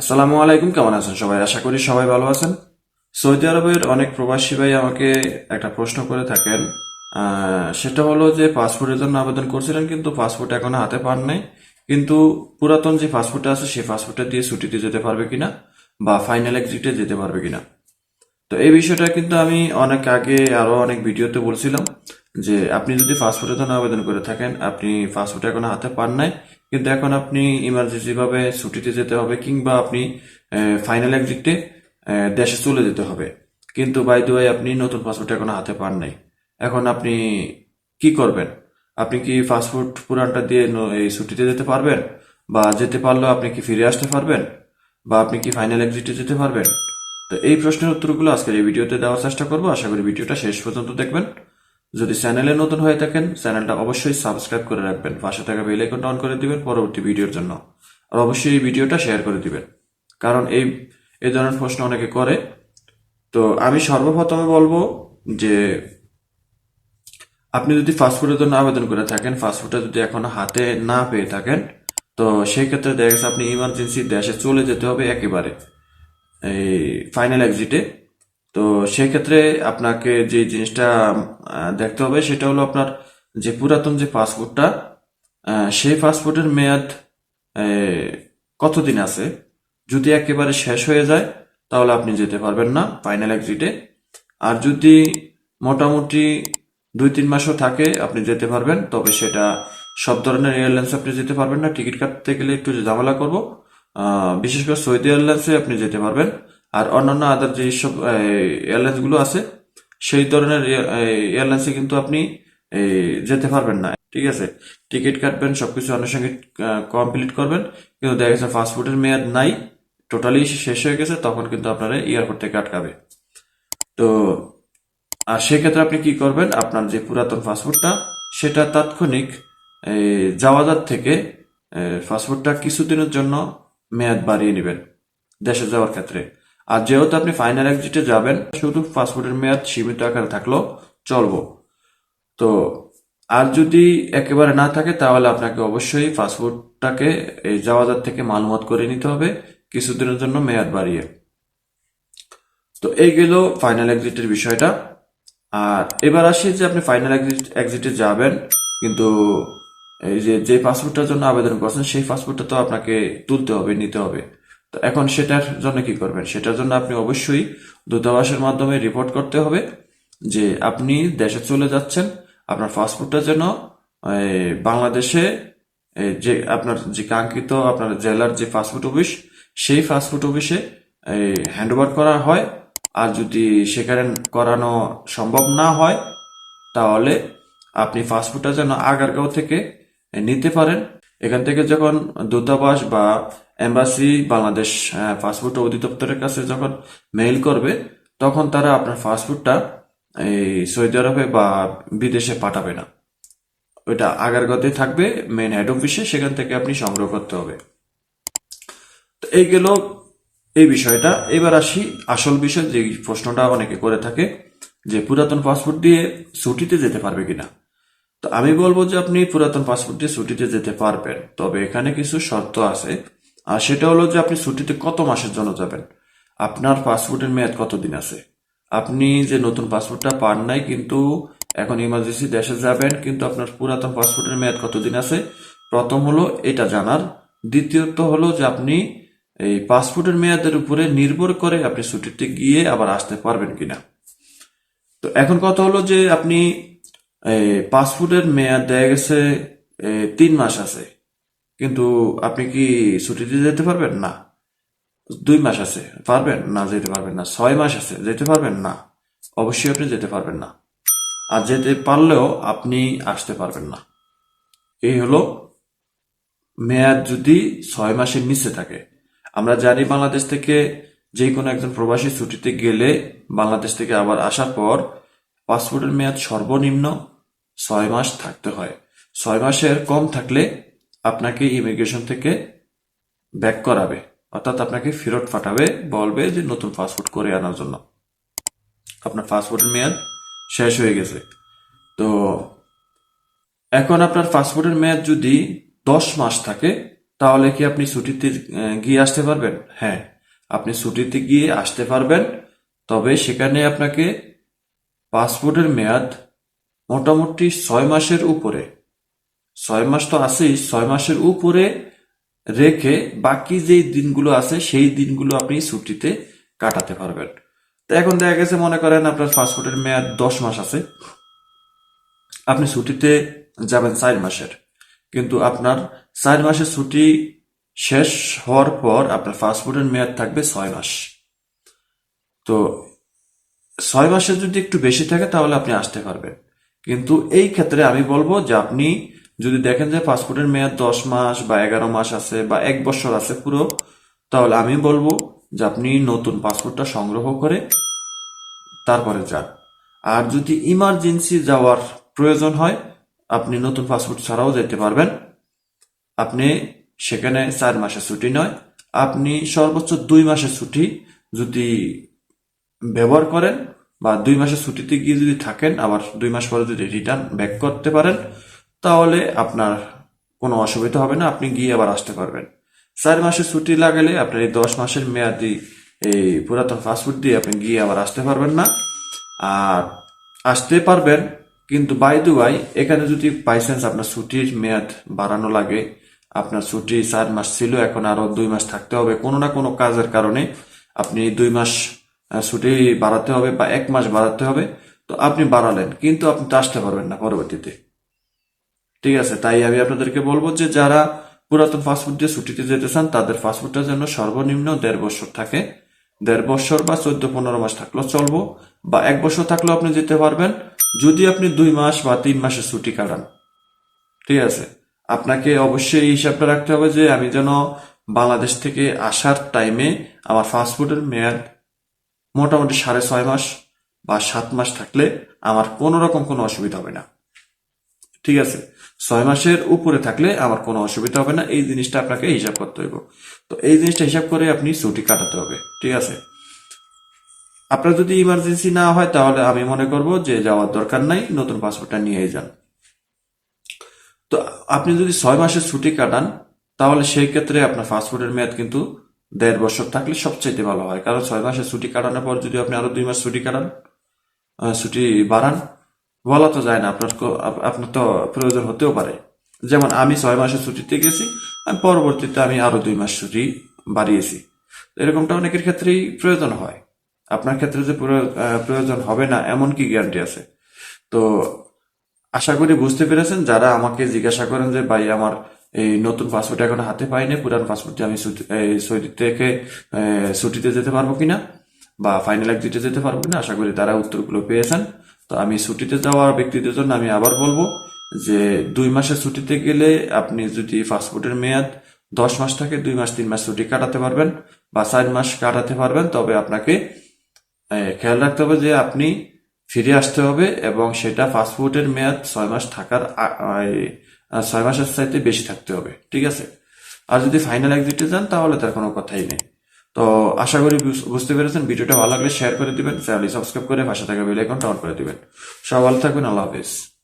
আসসালামু আলাইকুম, কেমন আছেন সবাই? আশা করি সবাই ভালো আছেন। সৌদি আরবের অনেক প্রবাসী ভাই আমাকে একটা প্রশ্ন করে থাকেন সেটা হলো যে পাসপোর্টের জন্য আবেদন করছিলেন কিন্তু পাসপোর্ট এখনও হাতে পান নাই। কিন্তু পুরাতন যে পাসপোর্টটা আছে, সেই পাসপোর্টটা দিয়ে ছুটিতে যেতে পারবে কিনা বা ফাইনাল এক্সিটে যেতে পারবে কিনা? তো এই বিষয়টা কিন্তু আমি অনেক আগে আরও অনেক ভিডিওতে বলছিলাম। যে আপনি যদি পাসপোর্টের জন্য আবেদন করে থাকেন, আপনি পাসপোর্ট এখন হাতে পান নাই, কিন্তু এখন আপনি ইমার্জেন্সি ভাবে ছুটিতে যেতে হবে কিংবা আপনি ফাইনাল এক্সিটে দেশে চলে যেতে হবে। কিন্তু বাই দ্য আপনি নতুন পাসপোর্ট এখন হাতে পান নাই। এখন আপনি কি করবেন? আপনি কি পাসপোর্ট পুরানটা দিয়ে এই ছুটিতে যেতে পারবেন? বা যেতে পারলেও আপনি কি ফিরে আসতে পারবেন? বা আপনি কি ফাইনাল এক্সিটে যেতে পারবেন? তো এই প্রশ্নের উত্তরগুলো আজকের এই ভিডিওতে দেওয়ার চেষ্টা করব। আশা করি ভিডিওটা শেষ পর্যন্ত দেখবেন। যদি চ্যানেলে নতুন হয়ে থাকেন, চ্যানেলটা অবশ্যই সাবস্ক্রাইব করে রাখবেন। পাশে থাকা বেল আইকনটা অন করে দিবেন পরবর্তী ভিডিওর জন্য। আর অবশ্যই এই ভিডিওটা শেয়ার করে দিবেন। কারণ এই এই ধরনের প্রশ্ন অনেকে করে। তো আমি সর্বপ্রথমে বলব যে, আপনি যদি ফাস্টফুডের জন্য আবেদন করে থাকেন পাসপোর্টটা যদি এখনও হাতে না পেয়ে থাকেন, তো সেই ক্ষেত্রে দেখা গেছে আপনি ইমার্জেন্সি দেশে চলে যেতে হবে একেবারে। এই ফাইনাল এক্সিটে তো সেক্ষেত্রে আপনাকে যে জিনিসটা দেখতে হবে সেটা হলো আপনার যে পুরাতন যে পাসপোর্টটা সেই পাসপোর্টের মেয়াদ কতদিন আছে? যদি একেবারে শেষ হয়ে যায়, তাহলে আপনি যেতে পারবেন না ফাইনাল এক্সিটে। আর যদি মোটামুটি দুই তিন মাসও থাকে, আপনি যেতে পারবেন, তবে সেটা সব ধরনের এয়ারলাইন্স আপনি যেতে পারবেন না। টিকিট কাটতে গেলে একটু ঝামেলা করব। বিশেষ করে সৌদি এয়ারলাইন্সে আপনি যেতে পারবেন। আর অন্যান্য আদার যে সব এয়ারলাইন্সগুলো আছে, সেই ধরনের এয়ারলাইন্সে কিন্তু আপনি যেতে পারবেন না। ঠিক আছে? টিকিট কাটবেন, সবকিছু আনুষঙ্গিক কমপ্লিট করবেন, কিন্তু দেখা গেছে পাসপোর্টের মেয়াদ নাই টোটালি শেষ হয়ে গেছে, তখন কিন্তু আপনারা এয়ারপোর্ট থেকে আটকাবে। তো, আর সেক্ষেত্রে আপনি কি করবেন, আপনার যে পুরাতন পাসপোর্টটা, সেটা তাৎক্ষণিক যাওয়াজাত থেকে পাসপোর্টটা কিছুদিনের জন্য মেয়াদ বাড়িয়ে নেবেন, দেশে যাওয়ার ক্ষেত্রে। আর যেহেতু আপনি ফাইনাল এক্সিটে যাবেন, শুধু পাসপোর্টের মেয়াদ সীমিত আকারে থাকলেও চলবো। তো আর যদি একেবারে না থাকে, তাহলে আপনাকে অবশ্যই পাসপোর্টটাকে এই যাওয়াজাত থেকে মালুমাত করে নিতে হবে কিছুদিনের জন্য মেয়াদ বাড়িয়ে। তো এই গেল ফাইনাল এক্সিটের বিষয়টা। আর এবার আসি যে আপনি ফাইনাল এক্সিট এক্সিটে যাবেন, কিন্তু এই যে যে পাসপোর্টটার জন্য আবেদন করছেন, সেই পাসপোর্টটা তো আপনাকে তুলতে হবে, নিতে হবে। এখন সেটার জন্য কি করবেন? সেটার জন্য আপনি অবশ্যই দূতাবাসের মাধ্যমে রিপোর্ট করতে হবে যে আপনি দেশে চলে যাচ্ছেন, আপনার পাসপোর্টটা যেন বাংলাদেশে যে আপনার যে কাঙ্ক্ষিত আপনার জেলার যে পাসপোর্ট অফিস সেই পাসপোর্ট অফিসে হ্যান্ড ওভার করা হয়। আর যদি সেখানে করানো সম্ভব না হয়, তাহলে আপনি পাসপোর্টটা যেন আগারগাঁও থেকে নিতে পারেন। এখান থেকে যখন দূতাবাস বা এম্বাসি বাংলাদেশ পাসপোর্ট অধিদপ্তরের কাছে যখন মেইল করবে, তখন তারা আপনার পাসপোর্টটা এই সৌদি আরবে বা বিদেশে পাঠাবে না। ওইটা আগারগাঁওতে থাকবে মেন হেড অফিসে সেখান থেকে আপনি সংগ্রহ করতে হবে। তো এই গেল এই বিষয়টা। এবার আসি আসল বিষয়, যে প্রশ্নটা অনেকে করে থাকে, যে পুরাতন পাসপোর্ট দিয়ে ছুটিতে যেতে পারবে কিনা। তো আমি বলব যে আপনি পুরাতন পাসপোর্ট দিয়ে ছুটিতে যেতে পারবেন, তবে এখানে কিছু শর্ত আছে, আর সেটা হলো যে আপনি ছুটিতে কত মাসের জন্য যাবেন? আপনার পাসপোর্টের মেয়াদ কতদিন আছে? আপনি যে নতুন পাসপোর্টটা পান নাই, কিন্তু এখন ইমার্জেন্সি দেশে যাবেন, কিন্তু আপনার পুরাতন পাসপোর্টের মেয়াদ কতদিন আছে? প্রথম হলো এটা জানার, দ্বিতীয়ত হলো যে আপনি এই পাসপোর্টের মেয়াদের উপরে নির্ভর করে আপনি ছুটিতে গিয়ে আবার আসতে পারবেন কিনা। তো এখন কথা হলো যে আপনি পাসপোর্টের মেয়াদ দেখা গেছে তিন মাস আছে। কিন্তু আপনি কি ছুটিতে যেতে পারবেন? না। দুই মাস আছে। পারবেন? না, যেতে পারবেন না। ছয় মাস আছে। যেতে পারবেন? না। অবশ্যই আপনি যেতে পারবেন না। আর যেতে পারলেও আপনি আসতে পারবেন না। এই হলো মেয়াদ যদি ছয় মাসের নিচে থাকে। আমরা জানি বাংলাদেশ থেকে যে কোনো একজন প্রবাসী ছুটিতে গেলে বাংলাদেশ থেকে আবার আসার পর পাসপোর্টের মেয়াদ সর্বনিম্ন ছয় মাস থাকতে হয়। ছয় মাসের কম থাকলে আপনাকে ইমিগ্রেশন থেকে ব্যাক করাবে। অর্থাৎ আপনাকে ফেরত পাঠাবে, বলবে যে নতুন পাসপোর্ট করে আনার জন্য। আপনার পাসপোর্টের মেয়াদ শেষ হয়ে গেছে। তো এখন আপনার পাসপোর্টের মেয়াদ যদি দশ মাস থাকে, তাহলে কি আপনি ছুটিতে গিয়ে আসতে পারবেন? হ্যাঁ আপনি ছুটিতে গিয়ে আসতে পারবেন। তবে সেখানে আপনাকে পাসপোর্টের মেয়াদ মোটামুটি ছয় মাসের উপরে। ছয় মাস তো আছেই, ছয় মাসের উপরে রেখে বাকি যেই দিনগুলো আছে, সেই দিনগুলো আপনি ছুটিতে কাটাতে পারবেন। তো এখন দেখা গেছে, মনে করেন আপনার পাসপোর্টের মেয়াদ দশ মাস আছে। আপনি ছুটিতে যাবেন চার মাসের। কিন্তু আপনার চার মাসের ছুটি শেষ হওয়ার পর আপনার পাসপোর্টের মেয়াদ থাকবে ছয় মাস। তো ছয় মাসের যদি একটু বেশি থাকে, তাহলে আপনি আসতে পারবেন। কিন্তু এই ক্ষেত্রে আমি বলব যে আপনি যদি দেখেন যে পাসপোর্টের মেয়াদ দশ মাস বা এগারো মাস আছে বা এক বছর আছে পুরো, তাহলে আমি বলব যে আপনি নতুন পাসপোর্টটা সংগ্রহ করে তারপরে যান। আর যদি ইমার্জেন্সি যাওয়ার প্রয়োজন হয়, আপনি নতুন পাসপোর্ট ছাড়াও যেতে পারবেন। আপনি সেখানে চার মাসের ছুটি নয়, আপনি সর্বোচ্চ দুই মাসের ছুটি যদি ব্যবহার করেন বা দুই মাসের ছুটিতে গিয়ে যদি থাকেন, আবার দুই মাস পরে যদি রিটার্ন ব্যাক করতে পারেন, তাহলে আপনার কোনো অসুবিধা হবে না, আপনি গিয়ে আবার আসতে পারবেন। চার মাসের ছুটি লাগালে আপনার এই দশ মাসের মেয়াদি এই পুরাতন পাসপোর্ট দিয়ে আপনি গিয়ে আবার আসতে পারবেন না। আর আসতে পারবেন, কিন্তু বাই দু বাই এখানে যদি বাইচান্স আপনার ছুটির মেয়াদ বাড়ানো লাগে, আপনার ছুটি চার মাস ছিল, এখন আরও দুই মাস থাকতে হবে, কোনো না কোনো কাজের কারণে আপনি দুই মাস ছুটি বাড়াতে হবে বা এক মাস বাড়াতে হবে, তো আপনি বাড়ালেন, কিন্তু আপনি তো আসতে পারবেন না পরবর্তীতে। ঠিক আছে, তাই আমি আপনাদেরকে বলব যে যারা পুরাতন পাসপোর্ট দিয়ে ছুটিতে যেতে চান, তাদের পাসপোর্টটা যেন সর্বনিম্ন দেড় বছর থাকে। দেড় বছর বা চোদ্দ, পনেরো মাস থাকলেও চলবো, বা এক বছর থাকলেও আপনি যেতে পারবেন, যদি আপনি দুই মাস বা তিন মাসের ছুটি কাটান। ঠিক আছে, আপনাকে অবশ্যই এই হিসাবটা রাখতে হবে যে আমি যেন বাংলাদেশ থেকে আসার টাইমে আমার ফাস্টফুডের মেয়াদ মোটামুটি সাড়ে ছয় মাস বা সাত মাস থাকলে আমার কোনো রকম কোনো অসুবিধা হবে না। ঠিক আছে? ছয় মাসের উপরে থাকলে আমার কোনো অসুবিধা হবে না। এই জিনিসটা আপনাকে হিসাব করতে হইব। তো এই জিনিসটা হিসাব করে আপনি ছুটি কাটাতে হবে। ঠিক আছে? আপনার যদি ইমার্জেন্সি না হয়, তাহলে আমি মনে করব যে যাওয়ার দরকার নাই, নতুন পাসপোর্টটা নিয়ে যান। তো আপনি যদি ছয় মাসের ছুটি কাটান, তাহলে সেই ক্ষেত্রে আপনার পাসপোর্টের মেয়াদ কিন্তু দেড় বছর থাকলে সবচাইতে ভালো হয়। কারণ ছয় মাসের ছুটি কাটানোর পর যদি আপনি আরও দুই মাস ছুটি কাটান ছুটি বাড়ান, বলা তো যায় না, আপনার আপনার তো প্রয়োজন হতেও পারে। যেমন আমি ছয় মাসের ছুটিতে গেছি আমি পরবর্তীতে আমি আরও দুই মাস ছুটি বাড়িয়েছি। এরকমটা অনেকের ক্ষেত্রেই প্রয়োজন হয়। আপনার ক্ষেত্রে যে প্রয়- প্রয়োজন হবে না, এমন কি গ্যারান্টি আছে? তো আশা করি বুঝতে পেরেছেন, যারা আমাকে জিজ্ঞাসা করেন যে, ভাই, আমার এই নতুন পাসপোর্ট এখন হাতে পাইনি, পুরান পাসপোর্টে আমি সৌদি থেকে ছুটিতে যেতে পারব কিনা বা ফাইনাল এক্সিটে যেতে পারব কিনা, আশা করি তারা উত্তরগুলো পেয়েছেন। তো আমি ছুটিতে যাওয়া ব্যক্তিদের জন্য আমি আবার বলব যে দুই মাসের ছুটিতে গেলে আপনি যদি পাসপোর্টের মেয়াদ দশ মাস থাকে, দুই মাস, তিন মাস ছুটি কাটাতে পারবেন বা চার মাস কাটাতে পারবেন। তবে আপনাকে খেয়াল রাখতে হবে যে আপনি ফিরে আসতে হবে এবং সেটা পাসপোর্টের মেয়াদ ছয় মাস থাকার ছয় মাসের চাইতে বেশি থাকতে হবে, ঠিক আছে? আর যদি ফাইনাল এক্সিটে যান, তাহলে তার কোনো কথাই নেই। তো আশা করি বুঝ- বুঝতে পেরেছেন। ভিডিওটা ভালো লাগলে শেয়ার করে দিবেন চ্যানেলটি সাবস্ক্রাইব করে পাশে থাকা বেল আইকনটা অন করে দিবেন। সব ভালো থাকবেন, আল্লাহ হাফেজ।